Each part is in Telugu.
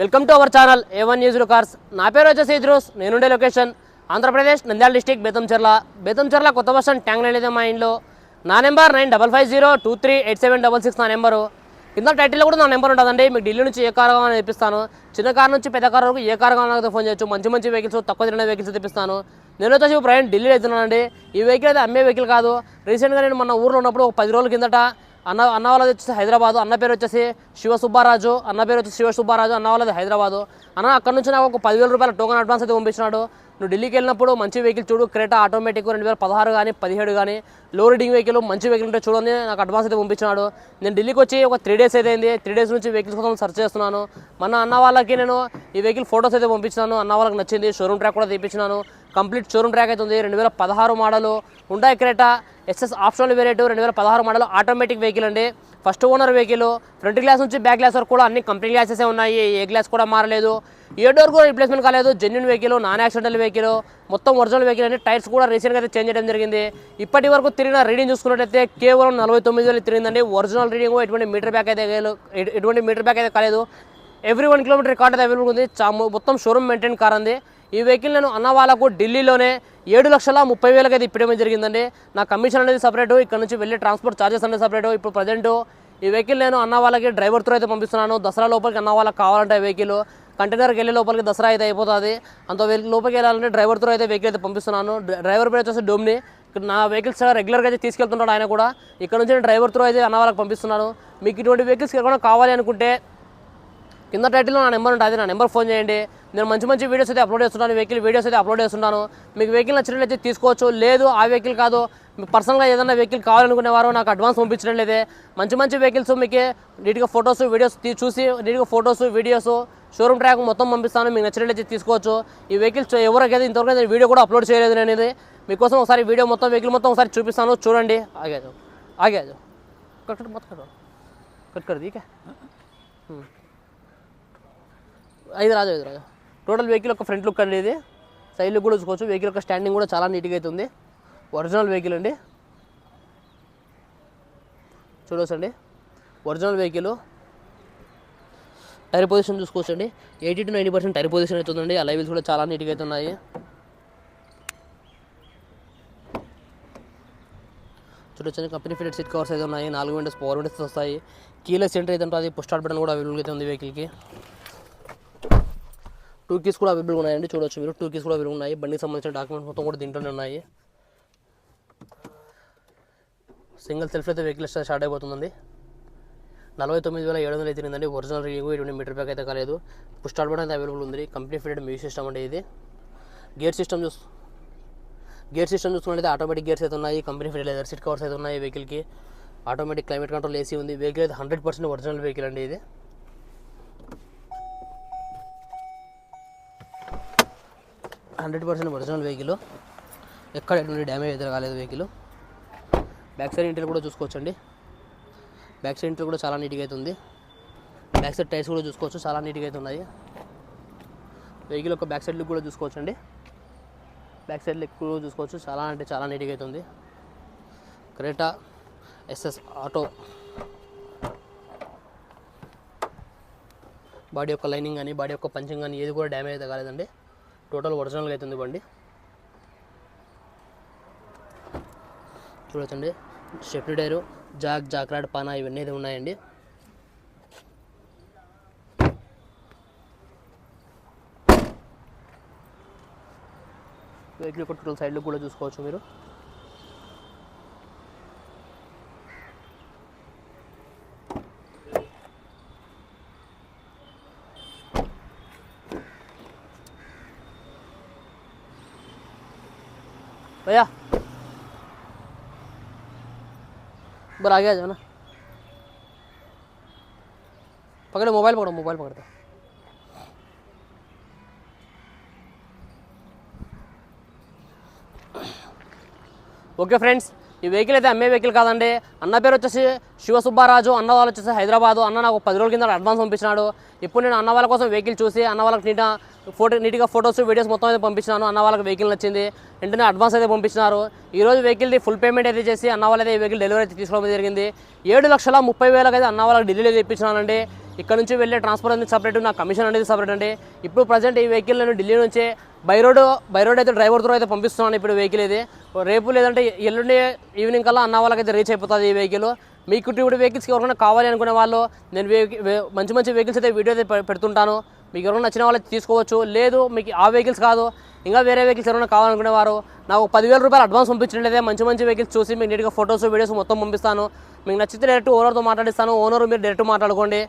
Welcome to our channel A one news cars నా పేరు వచ్చేసి ఇద్రోస్. నేనుండే లొకేషన్. ఆంధ్రప్రదేశ్ నంద్యాల డిస్టిక్ బేతంచెర్ల బేతంచెర్ల కొత్త వర్షన్ ట్యాంక్ లైన్ మా ఇంట్లో. నా number nine double five zero two three eight seven double six నా నెంబరు. కింద టైటిల్లో కూడా నా నెంబర్ ఉంటుందండి. మీకు ఢిల్లీ నుంచి ఏ కార్ కావాలని తెప్పిస్తాను. చిన్న కార్ నుంచి పెద్ద కార్ వరకు ఏ కార్ కావాలన్నా ఫోన్ చేయొచ్చు. మంచి మంచి వెహికల్స్ తక్కువ తిరిగిన వెహికల్స్ తెప్పిస్తాను. నేను వచ్చేసి ఇప్పుడు ప్రయాణం ఢిల్లీలో వెళ్తున్నానండి ఈ వెహికల్ అయితే అమ్మే వెహికల్ కాదు. రీసెంట్గా నేను మన ఊర్లో ఉన్నప్పుడు ఒక పది రోజుల కిందట అన్న అన్న వాళ్ళది వచ్చేసి హైదరాబాదు అన్న పేరు వచ్చేసి శివ సుబ్బారాజు అన్న పేరు వచ్చేసి శివ సుబ్బారాజు అన్న వాళ్ళది హైదరాబాదు. అన్న అక్కడ నుంచి నాకు ఒక పదివేల రూపాయల టోకన్ అడ్వాన్స్ అయితే పంపించినాడు. నువ్వు ఢిల్లీకి వెళ్ళినప్పుడు మంచి వెహికల్ చూడు క్రేటా ఆటోమేటిక్ రెండు వేల పదహారు కానీ పదిహేడు కానీ లో రీడింగ్ వెహికల్ మంచి వెహికల్ ఉంటే చూడండి నాకు అడ్వాన్స్ అయితే పంపించినాడు. నేను ఢిల్లీకి వచ్చి ఒక త్రీ డేస్ అయితే అయింది. త్రీ డేస్ నుంచి వెహికల్స్ కోసం సెర్చ్ చేస్తున్నాను. మన అన్న వాళ్ళకి నేను ఈ వెహికల్ ఫొటోస్ అయితే పంపించినాను. అన్న వాళ్ళకి నచ్చింది. షోరూమ్ ట్రాక్ కూడా తీపించినాను కంప్లీట్ షోరూమ్ ట్రాక్ అయితే ఉంది. రెండు వేల పదహారు మోడలు ఉండాయి క్రేటా ఎస్ఎస్ ఆప్షనల్ వేరియట్ రెండు వేల పదహారు మోడల్ ఆటోమేటిక్ వెహికల్ అండి. First owner vehicle front glass నుంచి బ్యాక్ గ్లాస్ వరకు కూడా అన్ని కంపెనీ గ్లాసెస్ ఉన్నాయి. ఏ గ్లాస్ కూడా మారలేదు. ఏ డోర్ కూడా రిప్లేస్మెంట్ కాలేదు. Genuine vehicle non accidental vehicle మొత్తం ఒరిజినల్ వెహికల్ అండి. టైర్స్ కూడా రీసెంట్గా అయితే చేంజ్ చేయడం జరిగింది. ఇప్పటి వరకు తిరిగిన రీడింగ్ చూసుకున్నట్టయితే కేవలం నలభై తొమ్మిది వేలు తిరిగిందండి. ఒరిజినల్ రీడింగ్ ఎటువంటి మీటర్ బ్యాక్ అయితే ఎటువంటి మీటర్ బ్యాక్ అయితే కాలేదు. ఎవ్రీ వన్ కిలోమీటర్ రికార్డ్ అయితే అవైలబుల్ ఉంది. మొత్తం షోరూమ్ మెయింటైన్ కార్ అంది ఈ వెహికల్ నేను అన్న వాళ్ళకు ఢిల్లీలోనే ఏడు లక్షల ముప్పై వేలకు అయితే జరిగిందండి. నా కమిషన్ అనేది సపరేట్ ఇక్కడ నుంచి వెళ్ళి ట్రాన్స్పోర్ట్ ఛార్జెస్ అనేది సపరేట్. ఇప్పుడు ప్రజెంట్ ఈ వెహికల్ నేను అన్న వాళ్ళకి డ్రైవర్తో అయితే పంపిస్తున్నాను. దసరా లోపలికి అన్న వాళ్ళకి కావాలంటే వెహికల్ కంటైనర్కి వెళ్ళే లోపలికి దసరా అయితే అయిపోతుంది. అంత లోపలికి వెళ్ళాలంటే డ్రైవర్తో అయితే వెహికల్ అయితే పంపిస్తున్నాను. డ్రైవర్ పేరు వచ్చేసి డోమ్ని. నా వెహికల్స్ రెగ్యులర్గా అయితే తీసుకెళ్తున్నాడు ఆయన కూడా. ఇక్కడ నుంచి నేను త్రో అయితే అన్న వాళ్ళకి పంపిస్తున్నాను. మీకు ఇటువంటి వెహికల్స్ ఎక్కడ కావాలి అనుకుంటే కింద టైటిల్లో నా నెంబర్ ఉంటుంది. నా నెంబర్ ఫోన్ చేయండి. నేను మంచి మంచి వీడియోస్ అయితే అప్లోడ్ చేస్తున్నాను వెహికల్ వీడియోస్ అయితే అప్లోడ్ చేస్తున్నాను. మీకు వెహికల్ నచ్చినట్లయితే తీసుకోవచ్చు లేదు ఆ వెహికల్ కాదు. మీ పర్సనల్గా ఏదైనా వెహికల్ కావాలనుకునేవారు నాకు అడ్వాన్స్ పంపించడం లేదే. మంచి మంచి వెహికల్స్ మీకు నీట్గా ఫొటోస్ వీడియోస్ తీ- చూసి నీట్గా ఫొటోస్ వీడియోస్ షోరూమ్ ట్రాక్ మొత్తం పంపిస్తాను. మీకు నచ్చినట్లయితే తీసుకోవచ్చు. ఈ వెహికల్స్ ఎవరికైతే ఇంతవరకు నేను వీడియో కూడా అప్లోడ్ చేయలేదు నేను ఇది మీకోసం ఒకసారి వీడియో మొత్తం వెహికల్ మొత్తం ఒకసారి చూపిస్తాను. చూడండి. ఆగేదు ఆగేదు కట్ మొత్తం కట్ కట్ కర్ ఐదు రాజు ఐదు రాజు. టోటల్ వెహికల్ ఒక ఫ్రంట్ లుక్ అండి ఇది సైడ్ లుక్ కూడా చూసుకోవచ్చు. వెహికల్ యొక్క స్టాండింగ్ కూడా చాలా నీట్గా అవుతుంది ఒరిజినల్ వెహికల్ అండి. చూడవచ్చండి ఒరిజినల్ వెహికల్ టైర్ పొజిషన్ చూసుకోవచ్చండి. Eighty to ninety percent tyre position అయితే ఆ లైవిల్స్ కూడా చాలా నీట్గా అయితే ఉన్నాయి చూడొచ్చండి. కంపెనీ ఫిటెడ్ సీట్ కవర్స్ అయితే ఉన్నాయి. నాలుగు విండోస్ పవర్ విండోస్ వస్తాయి. కీలెస్ సెంటర్ అయితే ఉంటుంది. పుష్ స్టార్ట్ బటన్ కూడా అవైలబుల్ అయితే ఉంది వెహికల్కి టూ కీస్ కూడా అవైలబుల్ ఉన్నాయండి చూడొచ్చు మీరు. టూ కీస్ కూడా అవైలబుల్ ఉన్నాయి. బండికి సంబంధించిన డాక్యుమెంట్స్ మొత్తం కూడా దీంట్లోనే ఉన్నాయి. సింగిల్ సెల్ఫ్ అయితే వెహికల్ స్టార్ట్ అయిపోతుందండి. నలభై తొమ్మిది వేల ఏడు వందలు అయితే ఒరిజినల్ రింగ్ ఎటువంటి మీటర్ బ్యాక్ అయితే కాలేదు. పుష్ స్టార్ట్ బటన్ అయితే అవైలబుల్ ఉంది. కంపెనీ ఫిటెడ్ మ్యూజిక్ సిస్టమ్ అంటే ఇది. గేర్ సిస్టమ్ చూస్ గేర్ సిస్టమ్ చూసుకున్నట్లయితే ఆటోమేటిక్ గేర్స్ అయితే ఉన్నాయి. Company fitted leather seat covers అయితే ఉన్నాయి వెహికల్కి. ఆటోమేటిక్ క్లైమేట్ కంట్రోల్ ఏసీ ఉంది. వెహికల్ అయితే హండ్రెడ్ పర్సెంట్ ఒరిజినల్ వెహికల్ అండి ఇది. Hundred percent original vehicle. ఎక్కడ ఎటువంటి డ్యామేజ్ అయితే కాలేదు వెహికల్. బ్యాక్ సైడ్ ఇంటర్ కూడా చూసుకోవచ్చండి. బ్యాక్ సైడ్ ఇంటర్ కూడా చాలా నీట్గా అయితే ఉంది. బ్యాక్ సైడ్ టైర్స్ కూడా చూసుకోవచ్చు చాలా నీట్గా అయితే ఉన్నాయి. వెహికల్ యొక్క బ్యాక్ సైడ్ లుక్ కూడా చూసుకోవచ్చండి. బ్యాక్ సైడ్ లుక్ కూడా చూసుకోవచ్చు చాలా అంటే చాలా నీట్గా అయితే ఉంది. Creta SS auto. బాడీ యొక్క లైనింగ్ కానీ బాడీ యొక్క పంచింగ్ కానీ ఏది కూడా డ్యామేజ్ అయితే కాలేదండి. టోటల్ ఒరిజినల్గా అయితే ఉంది బండి. చూడొచ్చండి. Stepney tyre jack jack rod పానా ఇవన్నీ అయితే ఉన్నాయండి. వెహికల్ యొక్క టోటల్ సైడ్లో కూడా చూసుకోవచ్చు మీరు. भैया। बर आगे आ जाओ ना। पकड़ो मोबाइल पकड़ो मोबाइल पकड़ते ओके फ्रेंड्स ఈ వెహికల్ అయితే అమ్మే వెహికల్ కాదండి. అన్న పేరు వచ్చేసి శివ సుబ్బారాజు అన్న వాళ్ళు వచ్చేసి హైదరాబాదు. అన్న నాకు పది రోజుల కింద అడ్వాన్స్ పంపించినాడు. ఇప్పుడు నేను అన్న వాళ్ళ కోసం వెహికల్ చూసి అన్న వాళ్ళకి నీట ఫోటో నీట్గా ఫొటోస్ వీడియోస్ మొత్తం అయితే పంపించినాను. అన్న వాళ్ళకి వెహికల్ నచ్చింది. వెంటనే అడ్వాన్స్ అయితే పంపించినారు. ఈ రోజు వెహికల్ది ఫుల్ పేమెంట్ అయితే చేసి అన్న వాళ్ళైతే ఈ వెహికల్ డెలివరీ అయితే తీసుకోవడం జరిగింది. ఏడు లక్షల ముప్పై వేలకైతే అయితే అన్న వాళ్ళకి ఢిల్లీలో తెప్పించినానండి ఇక్కడ నుంచి వెళ్ళే ట్రాన్స్పోర్ట్ అనేది సపరేట్ నా కమిషన్ అనేది సపరేట్ అండి. ఇప్పుడు ప్రజెంట్ ఈ వెహికల్ నేను ఢిల్లీ నుంచే బై రోడ్ బై రోడ్ అయితే డ్రైవర్ ద్వారా అయితే పంపిస్తున్నాను ఇప్పుడు వెహికల్ ఇది. రేపు లేదంటే ఎల్లుండి ఈవినింగ్ కల్లా అన్న వాళ్ళకైతే రీచ్ అయిపోతుంది ఈ వెహికల్. మీకు ఇప్పుడు వెహికల్స్కి ఎవరైనా కావాలి అనుకునే వాళ్ళు నేను మంచి మంచి వెహికల్స్ అయితే వీడియో అయితే పెడుతుంటాను. మీకు ఎవరైనా నచ్చిన వాళ్ళకి తీసుకోవచ్చు. లేదు మీకు ఆ వెహికల్స్ కాదు ఇంకా వేరే వెహికల్స్ ఎవరైనా కావాలనుకునేవారు నాకు పదివేల రూపాయలు అడ్వాన్స్ పంపించినట్లయితే మంచి మంచి వెహికల్స్ చూసి మీకు నీట్గా ఫొటోస్ వీడియోస్ మొత్తం పంపిస్తాను. మీకు నచ్చితే డైరెక్ట్ ఓనర్తో మాట్లాడిస్తాను. ఓనర్ మీరు డైరెక్ట్ మాట్లాడుకోండి.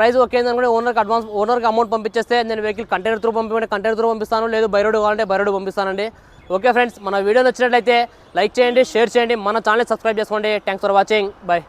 ప్రైస్ ఓకే అనుకుంటే ఓనర్కి అడ్వాన్స్ ఓనర్కి అమౌంట్ పంపించేస్తే నేను వెహికల్ కంటైనర్ త్రూ పంపించండి కంటైనర్ త్రూ పంపిస్తాను. లేదు బైరోడ్ కావాలంటే బైరోడ్ పంపిస్తానండి. ఓకే ఫ్రెండ్స్ మన వీడియో నచ్చినట్లయితే లైక్ చేయండి షేర్ చేయండి మన ఛానల్ సబ్స్క్రైబ్ చేసుకోండి. Thanks for watching bye